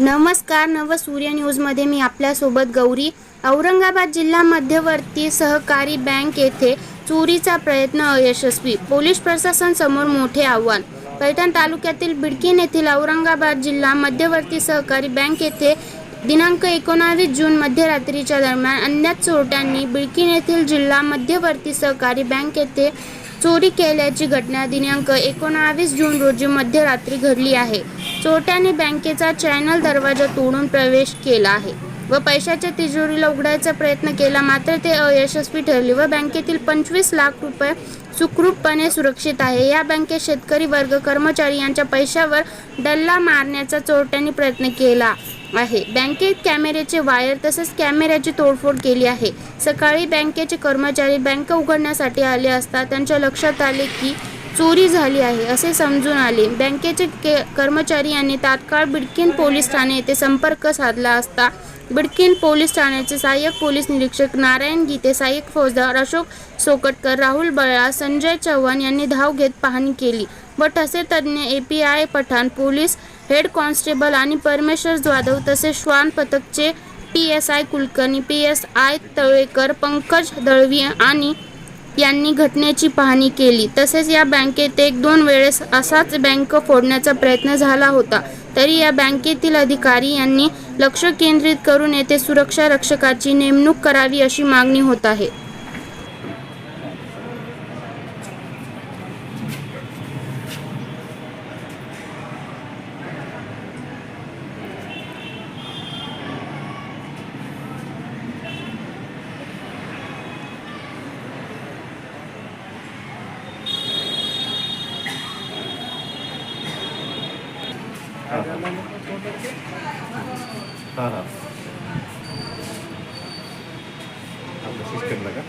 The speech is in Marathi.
नमस्कार नव सूर्य न्यूजमध्ये मी आपल्यासोबत गौरी. औरंगाबाद जिल्हा मध्यवर्ती सहकारी बँक येथे चोरीचा प्रयत्न अयशस्वी. पोलीस प्रशासन समोर मोठे आव्हान. पैठण तालुक्यातील बिडकीन येथील औरंगाबाद जिल्हा मध्यवर्ती सहकारी बँक येथे दिनांक एकोणावीस जून मध्यरात्रीच्या दरम्यान अज्ञात चोरट्यांनी बिडकीन येथील जिल्हा मध्यवर्ती सहकारी बँक येथे चोरी केल्याची घटना दिनांक एकोणावीस जून रोजी मध्यरात्री घडली आहे. चोरट्याने बँकेचा चॅनल दरवाजा तोडून प्रवेश केला आहे व पैशाच्या तिजोरीला उघडायचा प्रयत्न केला. मात्र ते अयशस्वी ठरले व बँकेतील पंचवीस लाख रुपये सुखरूपपणे सुरक्षित आहे. या बँकेत शेतकरी वर्ग कर्मचारी यांच्या पैशावर डल्ला मारण्याचा चोरट्यांनी प्रयत्न केला आहे. बँकेत कॅमेऱ्याचे वायर तसेच कॅमेऱ्याची तोडफोड केली आहे. सकाळी बँकेचे कर्मचारी बँक उघडण्यासाठी आले असता त्यांच्या लक्षात आले की चोरी झाली आहे असे समजून आले. बँकेचे के कर्मचारी यांनी तात्काळ बिडकीन पोलीस ठाणे येथे संपर्क साधला असता बिडकीन पोलीस ठाण्याचे सहाय्यक पोलीस निरीक्षक नारायण गीते सहाय्यक फौजदार अशोक सोकटकर राहुल बळा संजय चव्हाण यांनी धाव घेत पाहणी केली. व ठसे तज्ज्ञ A P I Pathan police head constable आणि परमेश्वर जाधव तसेच श्वान पथकचे P S I Kulkarni P S I Talekar Pankaj Dalvi आणि यांनी घटनेची पाहणी केली. तसेच या बँकेत एक दोन वेळेस असाच बँक फोडण्याचा प्रयत्न झाला होता. तरी या बँकेतील अधिकारी यांनी लक्ष केंद्रित करून येथे सुरक्षा रक्षकाची नेमणूक करावी अशी मागणी होत आहे. हां हां आपलं सिस्टमला का